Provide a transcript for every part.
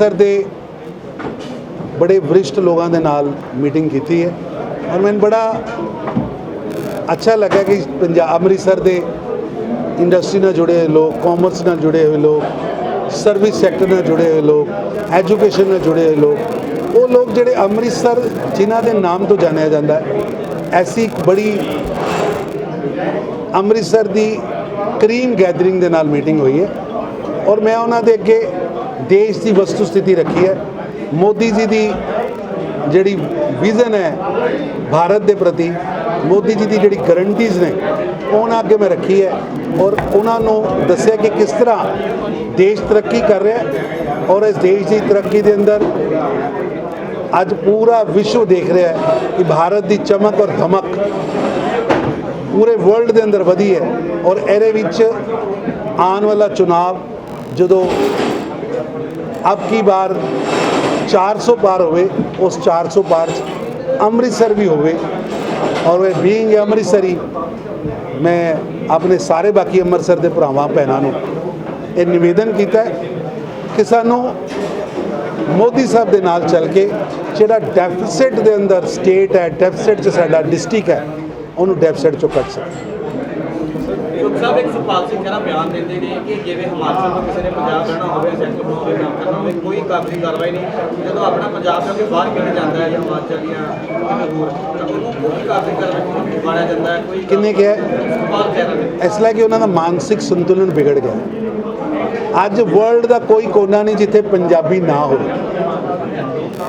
ਅੰਮ੍ਰਿਤਸਰ ਦੇ ਬੜੇ ਵਰਿਸ਼ਟ ਲੋਕਾਂ ਦੇ ਨਾਲ ਮੀਟਿੰਗ ਕੀਤੀ ਹੈ। ਔਰ ਮੈਨੂੰ ਬੜਾ ਅੱਛਾ ਲੱਗਾ ਕਿ ਪੰਜਾਬ, ਅੰਮ੍ਰਿਤਸਰ ਦੇ ਇੰਡਸਟਰੀ ਨਾਲ ਜੁੜੇ ਹੋਏ ਲੋਕ ਕਾਮਰਸ ਨਾਲ ਜੁੜੇ ਹੋਏ ਲੋਕ ਸਰਵਿਸ ਸੈਕਟਰ ਨਾਲ ਜੁੜੇ ਹੋਏ ਲੋਕ ਐਜੂਕੇਸ਼ਨ ਨਾਲ ਜੁੜੇ ਹੋਏ ਲੋਕ, ਉਹ ਲੋਕ ਜਿਹੜੇ ਅੰਮ੍ਰਿਤਸਰ ਜਿਨ੍ਹਾਂ ਦੇ ਨਾਮ ਤੋਂ ਜਾਣਿਆ ਜਾਂਦਾ ਹੈ, ਐਸੀ ਇੱਕ ਬੜੀ ਅੰਮ੍ਰਿਤਸਰ ਦੀ ਕਰੀਮ ਗੈਦਰਿੰਗ ਦੇ ਨਾਲ ਮੀਟਿੰਗ ਹੋਈ ਹੈ। ਔਰ ਮੈਂ ਉਹਨਾਂ ਦੇ ਅੱਗੇ ਦੇਸ਼ ਦੀ ਵਸਤੂ ਸਥਿਤੀ ਰੱਖੀ ਹੈ। ਮੋਦੀ ਜੀ ਦੀ ਜਿਹੜੀ ਵਿਜ਼ਨ ਹੈ ਭਾਰਤ ਦੇ ਪ੍ਰਤੀ, ਮੋਦੀ ਜੀ ਦੀ ਜਿਹੜੀ ਗਰੰਟੀਜ਼ ਨੇ, ਉਹਨਾਂ ਅੱਗੇ ਮੈਂ ਰੱਖੀ ਹੈ ਔਰ ਉਹਨਾਂ ਨੂੰ ਦੱਸਿਆ ਕਿ ਕਿਸ ਤਰ੍ਹਾਂ ਦੇਸ਼ ਤਰੱਕੀ ਕਰ ਰਿਹਾ ਹੈ ਔਰ ਇਸ ਦੇਸ਼ ਦੀ ਤਰੱਕੀ ਦੇ ਅੰਦਰ ਅੱਜ ਪੂਰਾ ਵਿਸ਼ਵ ਦੇਖ ਰਿਹਾ ਹੈ ਕਿ ਭਾਰਤ ਦੀ ਚਮਕ ਔਰ ਧਮਕ ਪੂਰੇ ਵਰਲਡ ਦੇ ਅੰਦਰ ਵਧੀ ਹੈ ਔਰ ਇਹਦੇ ਵਿੱਚ ਆਉਣ ਵਾਲਾ ਚੁਣਾਵ ਜਦੋਂ ਅਬ ਕੀ ਬਾਰ 400 ਪਾਰ ਹੋਵੇ ਉਸ 400 ਪਾਰ 'ਚ ਅੰਮ੍ਰਿਤਸਰ ਵੀ ਹੋਵੇ ਔਰ ਇਹ ਬੀਇੰਗ ਅੰਮ੍ਰਿਤਸਰੀ ਮੈਂ ਆਪਣੇ ਸਾਰੇ ਬਾਕੀ ਅੰਮ੍ਰਿਤਸਰ ਦੇ ਭਰਾਵਾਂ ਭੈਣਾਂ ਨੂੰ ਇਹ ਨਿਵੇਦਨ ਕੀਤਾ ਕਿ ਸਾਨੂੰ ਮੋਦੀ ਸਾਹਿਬ ਦੇ ਨਾਲ ਚੱਲ ਕੇ ਜਿਹੜਾ ਡੈਫਿਸਿਟ ਦੇ ਅੰਦਰ ਸਟੇਟ ਹੈ ਡੈਫਿਸਿਟ 'ਚ ਸਾਡਾ ਡਿਸਟ੍ਰਿਕਟ ਹੈ ਉਹਨੂੰ ਡੈਫਿਸਿਟ 'ਚੋਂ ਕੱਟ ਸਕੀਏ ਲੋਕ ਸਾਹਿਬ ਇੱਕ ਸੁਖਪਾਲ ਸਿੰਘ ਖਹਿਰਾ ਬਿਆਨ ਦਿੰਦੇ ਨੇ ਕਿ ਜਿਵੇਂ ਹਿਮਾਚਲ ਤੋਂ ਕਿਸੇ ਨੇ ਪੰਜਾਬ ਰਹਿਣਾ ਹੋਵੇ ਸੈਂਟਰ ਨੂੰ ਹੋਵੇ ਕੰਮ ਕਰਨਾ ਹੋਵੇ ਕੋਈ ਕਾਨੂੰਨੀ ਕਾਰਵਾਈ ਨਹੀਂ। ਜਦੋਂ ਆਪਣਾ ਪੰਜਾਬ ਤੋਂ ਕਿ ਬਾਹਰ ਕਿਤੇ ਜਾਂਦਾ ਹੈ ਜਾਂ ਹਿਮਾਚਲ ਜਾਂ ਕਿਤੇ ਹੋਰ ਤਾਂ ਉਹਨੂੰ ਕੋਈ ਕਾਨੂੰਨੀ ਕਾਰਵਾਈ ਨਹੀਂ ਮਾਰਿਆ ਜਾਂਦਾ ਹੈ ਕੋਈ ਕਿੰਨੇ ਕਿਹਾ? ਇਸ ਲਈ ਕਿ ਉਹਨਾਂ ਦਾ ਮਾਨਸਿਕ ਸੰਤੁਲਨ ਵਿਗੜ ਗਿਆ। ਅੱਜ ਵਰਲਡ ਦਾ ਕੋਈ ਕੋਨਾ ਨਹੀਂ ਜਿੱਥੇ ਪੰਜਾਬੀ ਨਾ ਹੋਵੇ।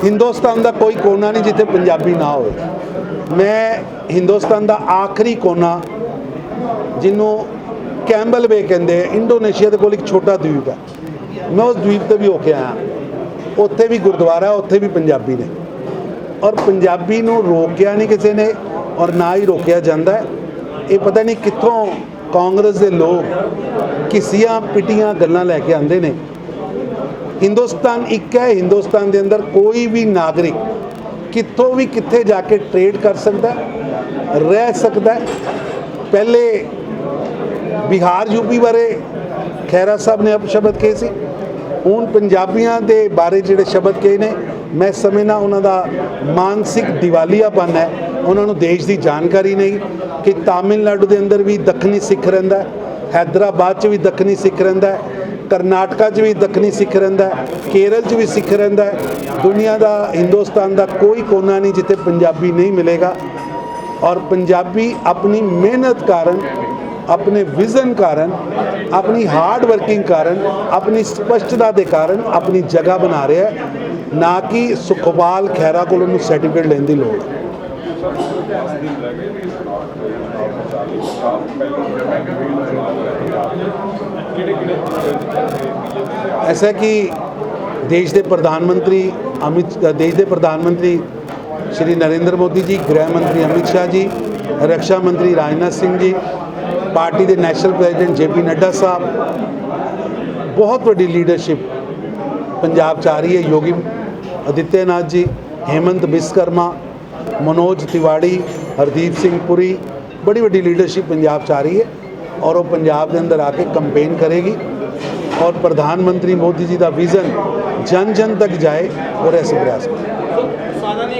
ਹਿੰਦੁਸਤਾਨ ਦਾ ਕੋਈ ਕੋਨਾ ਨਹੀਂ ਜਿੱਥੇ ਪੰਜਾਬੀ ਨਾ ਹੋਵੇ। ਮੈਂ ਹਿੰਦੁਸਤਾਨ ਦਾ ਆਖਰੀ ਕੋਨਾ ਜਿਹਨੂੰ ਕੈਂਬਲ ਵੇ ਕਹਿੰਦੇ ਇੰਡੋਨੇਸ਼ੀਆ ਦੇ ਕੋਲ ਇੱਕ ਛੋਟਾ ਦਵੀਪ ਹੈ ਮੈਂ ਉਸ ਦਵੀਪ ਤੇ ਵੀ ਹੋ ਕੇ ਆਇਆ। ਉੱਥੇ ਵੀ ਗੁਰਦੁਆਰਾ, ਉੱਥੇ ਵੀ ਪੰਜਾਬੀ ਨੇ। ਔਰ ਪੰਜਾਬੀ ਨੂੰ ਰੋਕਿਆ ਨਹੀਂ ਕਿਸੇ ਨੇ ਔਰ ਨਾ ਹੀ ਰੋਕਿਆ ਜਾਂਦਾ ਇਹ ਪਤਾ ਨਹੀਂ ਕਿੱਥੋਂ ਕਾਂਗਰਸ ਦੇ ਲੋਕ ਕਿਸੀਆਂ ਪਿਟੀਆਂ ਗੱਲਾਂ ਲੈ ਕੇ ਆਉਂਦੇ ਨੇ। ਹਿੰਦੁਸਤਾਨ ਇੱਕ ਹੈ, ਹਿੰਦੁਸਤਾਨ ਦੇ ਅੰਦਰ ਕੋਈ ਵੀ ਨਾਗਰਿਕ ਕਿੱਥੋਂ ਵੀ ਕਿੱਥੇ ਜਾ ਕੇ ਟ੍ਰੇਡ ਕਰ ਸਕਦਾ, ਰਹਿ ਸਕਦਾ ਪਹਿਲੇ ਬਿਹਾਰ ਯੂਪੀ ਬਾਰੇ ਖੈਰਾ ਸਾਹਿਬ ਨੇ ਅਪਸ਼ਬਦ ਕਹੇ ਸੀ। ਹੁਣ ਪੰਜਾਬੀਆਂ ਦੇ ਬਾਰੇ ਜਿਹੜੇ ਸ਼ਬਦ ਕਹੇ ਨੇ, ਮੈਂ ਸਮਝਣਾ ਉਹਨਾਂ ਦਾ ਮਾਨਸਿਕ ਦਿਵਾਲੀਆਪਨ ਹੈ। ਉਹਨਾਂ ਨੂੰ ਦੇਸ਼ ਦੀ ਜਾਣਕਾਰੀ ਨਹੀਂ ਕਿ ਤਾਮਿਲਨਾਡੂ ਦੇ ਅੰਦਰ ਵੀ ਦੱਖਣੀ ਸਿੱਖ ਰਹਿੰਦਾ ਹੈਦਰਾਬਾਦ 'ਚ ਵੀ ਦੱਖਣੀ ਸਿੱਖ ਰਹਿੰਦਾ ਕਰਨਾਟਕਾ 'ਚ ਵੀ ਦੱਖਣੀ ਸਿੱਖ ਰਹਿੰਦਾ ਕੇਰਲ 'ਚ ਵੀ ਸਿੱਖ ਰਹਿੰਦਾ ਦੁਨੀਆ ਦਾ, ਹਿੰਦੁਸਤਾਨ ਦਾ ਕੋਈ ਕੋਨਾ ਨਹੀਂ ਜਿੱਥੇ ਪੰਜਾਬੀ ਨਹੀਂ ਮਿਲੇਗਾ। ਔਰ ਪੰਜਾਬੀ ਆਪਣੀ ਮਿਹਨਤ ਕਾਰਨ ਆਪਣੇ ਵਿਜ਼ਨ ਕਾਰਨ, ਆਪਣੀ ਹਾਰਡ ਵਰਕਿੰਗ ਕਾਰਨ, ਆਪਣੀ ਸਪਸ਼ਟਤਾ ਦੇ ਕਾਰਨ ਆਪਣੀ ਜਗ੍ਹਾ ਬਣਾ ਰਿਹਾ ਹੈ, ਨਾ ਕਿ ਸੁਖਪਾਲ ਖੈਰਾ ਕੋਲੋਂ ਨੂੰ ਸਰਟੀਫਿਕੇਟ ਲੈਣ ਦੀ ਲੋੜ। ਐਸਾ ਕਿ ਦੇਸ਼ ਦੇ ਪ੍ਰਧਾਨ ਮੰਤਰੀ ਅਮਿਤ, ਦੇਸ਼ ਦੇ ਪ੍ਰਧਾਨ ਮੰਤਰੀ ਸ਼੍ਰੀ ਨਰਿੰਦਰ ਮੋਦੀ ਜੀ, ਗ੍ਰਹਿ ਮੰਤਰੀ ਅਮਿਤ ਸ਼ਾਹ ਜੀ ਰੱਖਿਆ ਮੰਤਰੀ ਰਾਜਨਾਥ ਸਿੰਘ ਜੀ ਪਾਰਟੀ ਦੇ ਨੈਸ਼ਨਲ ਪ੍ਰੈਜ਼ੀਡੈਂਟ ਜੇ ਪੀ ਨੱਡਾ ਸਾਹਿਬ। ਬਹੁਤ ਵੱਡੀ ਲੀਡਰਸ਼ਿਪ ਪੰਜਾਬ ਚ ਆ ਰਹੀ ਹੈ। ਯੋਗੀ ਅਦਿੱਤਿਆਨਾਥ ਜੀ, ਹੇਮੰਤ ਬਿਸਕਰਮਾ, ਮਨੋਜ ਤਿਵਾੜੀ, ਹਰਦੀਪ ਸਿੰਘ ਪੁਰੀ, ਬੜੀ ਵੱਡੀ ਲੀਡਰਸ਼ਿਪ ਪੰਜਾਬ ਚ ਆ ਰਹੀ ਹੈ ਔਰ ਉਹ ਪੰਜਾਬ ਦੇ ਅੰਦਰ ਆ ਕੇ ਕੰਪੇਨ ਕਰੇਗੀ ਔਰ ਪ੍ਰਧਾਨ ਮੰਤਰੀ ਮੋਦੀ ਜੀ ਦਾ ਵਿਜ਼ਨ ਜਨ ਜਨ ਤੱਕ ਜਾਏ ਔਰ ਐਸੇ ਪ੍ਰਯਾਸ ਕਰੇ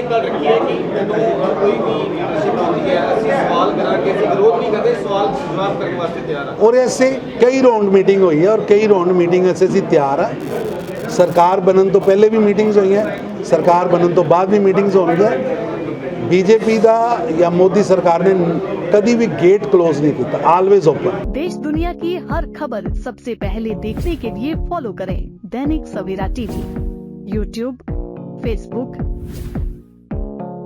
ਨੇ ਇੱਕ ਗੱਲ ਰੱਖੀ ਹੈ ਕਿ ਜਦੋਂ ਕੋਈ ਵੀ ਲੀਡਰਸ਼ਿਪ ਆਉਂਦੀ ਹੈ ਅਸੀਂ ਸਵਾਲ ਕਰਾਂਗੇ ਅਸੀਂ ਵਿਰੋਧ ਨਹੀਂ ਕਰਦੇ ਸਵਾਲ ਜਵਾਬ ਕਰਨ ਵਾਸਤੇ ਤਿਆਰ ਹਾਂ और ऐसे कई राउंड मीटिंग हुई है और कई राउंड मीटिंग ऐसे ਅਸੀਂ ਤਿਆਰ ਹੈ ਸਰਕਾਰ ਬਣਨ ਤੋਂ ਪਹਿਲੇ ਵੀ ਮੀਟਿੰਗਸ ਹੋਈਆਂ ਸਰਕਾਰ ਬਣਨ ਤੋਂ ਬਾਅਦ ਵੀ ਮੀਟਿੰਗਸ ਹੋਣਗੀਆਂ ਬੀਜੇਪੀ ਦਾ ਜਾਂ ਮੋਦੀ ਸਰਕਾਰ ਨੇ ਕਦੀ ਵੀ ਗੇਟ ਕਲੋਜ਼ ਨਹੀਂ ਕੀਤਾ ਆਲਵੇਜ਼ ਓਪਨ देश दुनिया की हर खबर सबसे पहले देखने के लिए फॉलो करें Dainik Savera TV YouTube Facebook